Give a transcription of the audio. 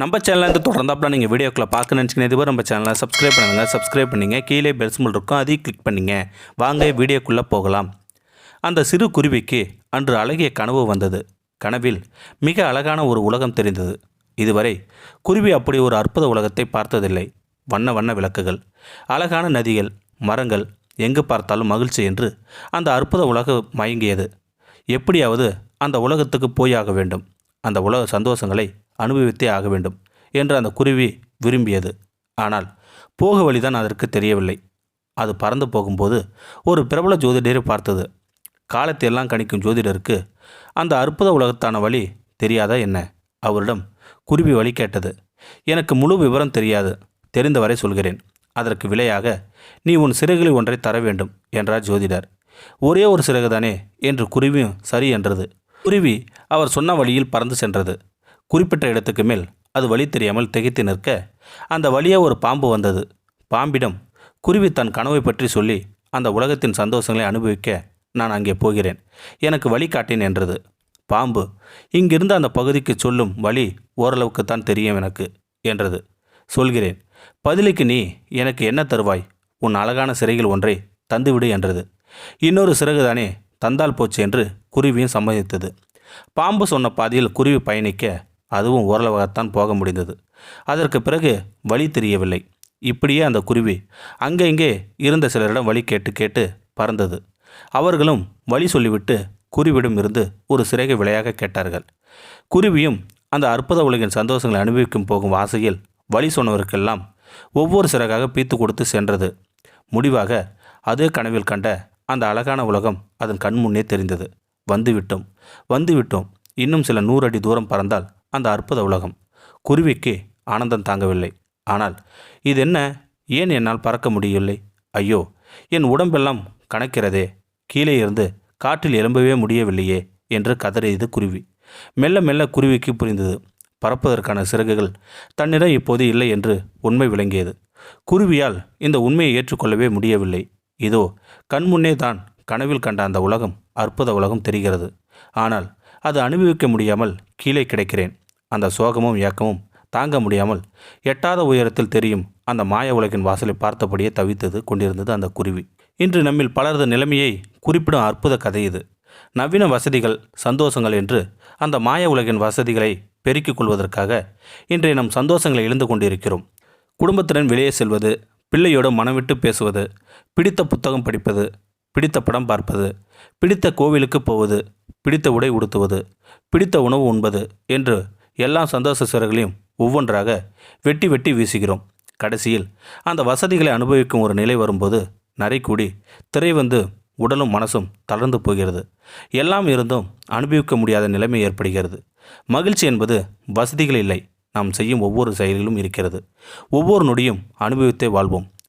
நம்ம சேனலில் சேனலேருந்து தொடர்ந்தாப்புல நீங்கள் வீடியோக்களை பார்க்க நினச்சிங்கன்னா இதுவரை நம்ம சேனலை சப்ஸ்கிரைப் பண்ணுங்கள் சப்ஸ்கிரைப் பண்ணிங்க. கீழே பெல் சிம்பிள் இருக்கும். அதையும் கிளிக் பண்ணிங்க. வாங்க வீடியோக்குள்ளே போகலாம். அந்த சிறு குருவிக்கு அன்று அழகிய கனவு வந்தது. கனவில் மிக அழகான ஒரு உலகம் தெரிந்தது. இதுவரை குருவி அப்படி ஒரு அற்புத உலகத்தை பார்த்ததில்லை. வண்ண வண்ண விளக்குகள் அழகான நதிகள் மரங்கள் எங்கு பார்த்தாலும் மகிழ்ச்சி என்று அந்த அற்புத உலகம் மயங்கியது. எப்படியாவது அந்த உலகத்துக்கு போய் ஆக வேண்டும். அந்த உலக சந்தோஷங்களை அனுபவித்தே ஆக வேண்டும் என்று அந்த குருவி விரும்பியது. ஆனால் போக வழிதான் அதற்கு தெரியவில்லை. அது பறந்து போகும்போது ஒரு பிரபல ஜோதிடரை பார்த்தது. காலத்தை எல்லாம் கணிக்கும் ஜோதிடருக்கு அந்த அற்புத உலகத்தான வழி தெரியாதா என்ன? அவரிடம் குருவி வழி கேட்டது. எனக்கு முழு விவரம் தெரியாது தெரிந்தவரை சொல்கிறேன். அதற்கு விலையாக நீ உன் சிறகுகளில் ஒன்றை தர வேண்டும் என்றார் ஜோதிடர். ஒரே ஒரு சிறகுதானே? என்று குருவியும் சரி என்றது. குருவி அவர் சொன்ன வழியில் பறந்து சென்றது. குறிப்பிட்ட இடத்துக்கு மேல் அது வழி தெரியாமல் திகைத்து நிற்க அந்த வழியே ஒரு பாம்பு வந்தது. பாம்பிடம் குருவி தன் கனவை பற்றி சொல்லி அந்த உலகத்தின் சந்தோஷங்களை அனுபவிக்க நான் அங்கே போகிறேன். எனக்கு வழி காட்டேன் என்றது. பாம்பு இங்கிருந்து அந்த பகுதிக்கு சொல்லும் வழி ஓரளவுக்கு தான் தெரியும் எனக்கு என்றது. சொல்கிறேன் பதிலுக்கு நீ எனக்கு என்ன தருவாய்? உன் அழகான சிறைகள் ஒன்றை தந்துவிடு என்றது. இன்னொரு சிறகுதானே தந்தால் போச்சு என்று குருவியும் சம்மதித்தது. பாம்பு சொன்ன பாதையில் குருவி பயணிக்க அதுவும் ஓரளவாகத்தான் போக முடிந்தது. அதற்கு பிறகு வழி தெரியவில்லை. இப்படியே அந்த குருவி அங்கங்கே இருந்த சிலரிடம் வழி கேட்டு கேட்டு பறந்தது. அவர்களும் வழி சொல்லிவிட்டு குருவிடம் இருந்து ஒரு சிறகை விலையாக கேட்டார்கள். குருவியும் அந்த அற்புத உலகின் சந்தோஷங்களை அனுபவிக்கும் போகும் ஆசையில் வழி சொன்னவருக்கெல்லாம் ஒவ்வொரு சிறகாக பீத்து கொடுத்து சென்றது. முடிவாக அதே கனவில் கண்ட அந்த அழகான உலகம் அதன் கண் முன்னே தெரிந்தது. வந்துவிட்டோம். வந்துவிட்டோம். இன்னும் சில நூறு அடி தூரம் பறந்தால் அந்த அற்புத உலகம். குருவிக்கு ஆனந்தம் தாங்கவில்லை. ஆனால் இது என்ன ஏன் என்னால் பறக்க முடியவில்லை? ஐயோ என் உடம்பெல்லாம் கணக்கிறதே கீழே இருந்து காற்றில் எழும்பவே முடியவில்லையே என்று கதறியது குருவி. மெல்ல மெல்ல குருவிக்கு புரிந்தது. பறப்பதற்கான சிறகுகள் தன்னிடம் இப்போது இல்லை என்று உண்மை விளங்கியது. குருவியால் இந்த உண்மையை ஏற்றுக்கொள்ளவே முடியவில்லை. இதோ கண்முன்னே தான் கனவில் கண்ட அந்த உலகம் அற்புத உலகம் தெரிகிறது. ஆனால் அது அனுபவிக்க முடியாமல் கீழே கிடைக்கிறேன். அந்த சோகமும் ஏக்கமும் தாங்க முடியாமல் எட்டாத உயரத்தில் தெரியும் அந்த மாய உலகின் வாசலை பார்த்தபடியே தவித்தது கொண்டிருந்தது அந்த குருவி. இன்று நம்மில் பலரது நிலைமையை குறிப்பிடும் அற்புத கதை இது. நவீன வசதிகள் சந்தோஷங்கள் என்று அந்த மாய உலகின் வசதிகளை பெருக்கிக் கொள்வதற்காக இன்றைய நம் சந்தோஷங்களை இழந்து கொண்டிருக்கிறோம். குடும்பத்துடன் வெளியே செல்வது பிள்ளையோடு மனவிட்டு பேசுவது பிடித்த புத்தகம் படிப்பது பிடித்த படம் பார்ப்பது பிடித்த கோவிலுக்கு போவது பிடித்த உடை உடுத்துவது பிடித்த உணவு உண்பது என்று எல்லா சந்தோஷ சிறர்களையும் ஒவ்வொன்றாக வெட்டி வெட்டி வீசுகிறோம். கடைசியில் அந்த வசதிகளை அனுபவிக்கும் ஒரு நிலை வரும்போது நரைக்கூடி திரை வந்து உடலும் மனசும் தளர்ந்து போகிறது. எல்லாம் இருந்தும் அனுபவிக்க முடியாத நிலைமை ஏற்படுகிறது. மகிழ்ச்சி என்பது வசதிகள் இல்லை. நாம் செய்யும் ஒவ்வொரு செயலிலும் இருக்கிறது. ஒவ்வொரு நொடியும் அனுபவித்தே வாழ்வோம்.